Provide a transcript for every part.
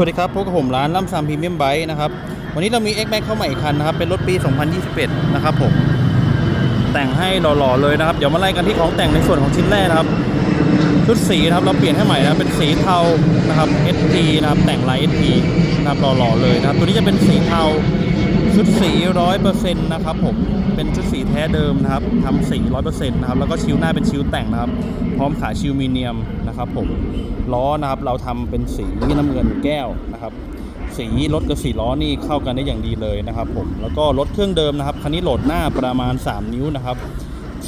สวัสดีครับพบกับผมร้านล่ำซามพรีเมียมไบค์นะครับ วันนี้เรามี X Max เข้ามาอีกคันนะครับ เป็นรถปี 2021 นะครับผม แต่งให้หล่อๆเลยนะครับ เดี๋ยวมาไล่กันที่ของแต่งในส่วนของชิ้นแรกนะครับ ชุดสีนะครับ เราเปลี่ยนให้ใหม่นะเป็นสีเทานะครับ SP นะครับ แต่งลาย SP นะครับหล่อๆเลยนะครับ ตัวนี้จะเป็นสีเทา ชุดสีร้อยเปอร์เซ็นต์นะครับผมเป็นชุดสีแท้เดิมนะครับทำสีร้อยเปอร์เซ็นต์นะครับแล้วก็ชิวหน้าเป็นชิวแต่งนะครับ พร้อมขาชิวมีเนียมนะครับผมล้อนะครับเราทำเป็นสีน้ำเงินแก้วนะครับ สีรถกับสีล้อนี่เข้ากันได้อย่างดีเลยนะครับผมแล้วก็รถเครื่องเดิมนะครับคันนี้โหลดหน้าประมาณ 3 นิ้วนะครับ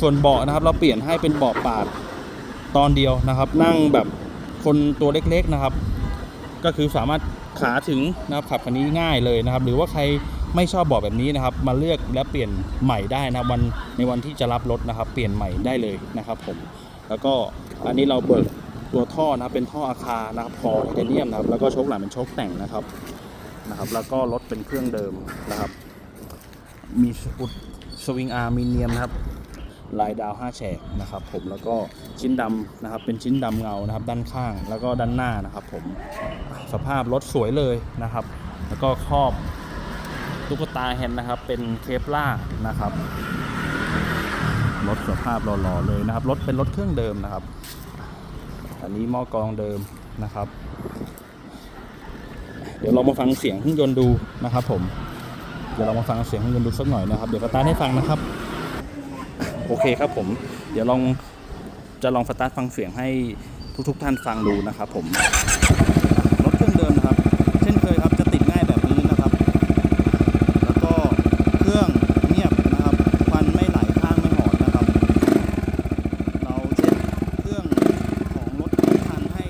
ส่วนเบาะนะครับเราเปลี่ยนให้เป็นเบาะปาดตอนเดียวนะครับ นั่งแบบคนตัวเล็กๆนะครับ ก็คือสามารถขาถึงนะครับขับคันนี้ง่ายเลยนะครับ หรือว่าใคร ไม่ชอบบาะแบบนี้นะครับ มาเลือกและเปลี่ยนใหม่ได้นะวันในวันที่จะรับรถนะครับ เปลี่ยนใหม่ได้เลยนะครับผมแล้วก็อันนี้เราเบิกตัวท่อนะเป็นท่ออาคานะครับคอไทเทเนียมนะครับแล้วก็โชคหลังเป็นโชคแต่งนะครับนะครับ แล้วก็รถเป็นเครื่องเดิมนะครับมีอุดสวิงอาร์มีเนียมนะครับลายดาว5แฉกนะครับผมแล้วก็ชิ้นดำนะครับเป็นชิ้นดำเงานะครับด้านข้างแล้วก็ด้านหน้านะครับผมสภาพรถสวยเลยนะครับ แล้วก็ครอบ ตุ๊กตาแฮนด์นะครับ เป็นเคปล่านะครับรถสภาพหล่อๆเลยนะครับรถเป็นรถเครื่องเดิมนะครับ อันนี้หม้อกรองเดิมนะครับ เดี๋ยวเรามาฟังเสียงเครื่องยนต์ดูนะครับ ผม เดี๋ยวเรามาฟังเสียงเครื่องยนต์ดูสักหน่อยนะครับ เดี๋ยวสตาร์ทให้ฟังนะครับ โอเคครับผม เดี๋ยวลองจะลองสตาร์ทฟังเสียงให้ทุกๆท่านฟังดูนะครับ ผมรถเครื่องเดิมนะครับ เช่นเคยครับนี้นะครับ แล้วก็เครื่องเงียบนะครับควันไม่ไหลข้างไม่หอนนะครับ เราเช็ดเครื่องของรถทุกคันให้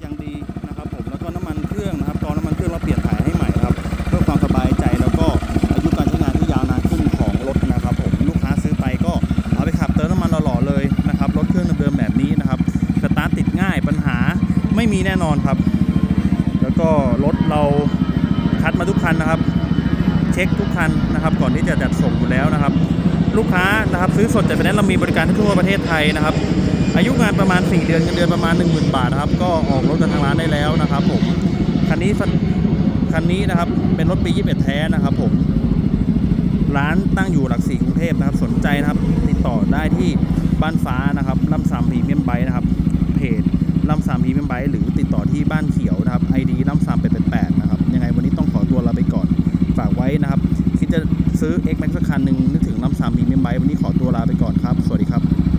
อย่างดีนะครับผมแล้วก็น้ำมันเค รื่องนะครับตอนน้ำมันเครื่องเราเปลี่ยนถ่ายให้ใหม่ครับ เพื่อความสบายใจแล้วก็อายุการใช้งานที่ยาวนานขึ้นของรถนะครับผมลูกค้าซื้อไปก็เอาไปขับเติมน้ำมันหล่อๆเลยนะครับรถเครื่องเดิมๆแบบนี้นะครับสตาร์ทติดง่ายปัญหาไม่มีแน่นอนครับ แล้วก็รถเราคัดมาทุกคันนะครับ เช็คทุกคันนะครับ ก่อนที่จะจัดส่งอยู่แล้วนะครับ ลูกค้านะครับซื้อสดจากไฟแนนซ์เรามีบริการทั่วประเทศไทยนะครับอายุงานประมาณ 4 เดือนเงินเดือนประมาณ 10,000 บาทนะครับ ก็ออกรถกับทางร้านได้แล้วนะครับผม คันนี้คันนี้นะครับเป็นรถปี 21 แท้นะครับผมร้านตั้งอยู่หลักสี่กรุงเทพนะครับ สนใจนะครับ ติดต่อได้ที่บ้านฟ้านะครับลำซามพรีเมียมไบค์นะครับ เพจลำซามพรีเมียมไบค์หรือติดต่อที่บ้านเขียวนะครับ ID ล่ำซามเป็ดแปดนะครับ ยังไงวันนี้ต้องขอตัวลาไปก่อน ฝากไว้นะครับ คิดจะซื้อ X Max สักคันหนึ่งนึกถึงลำซามพรีเมียมไบค์วันนี้ขอตัวลาไปก่อนครับ สวัสดีครับ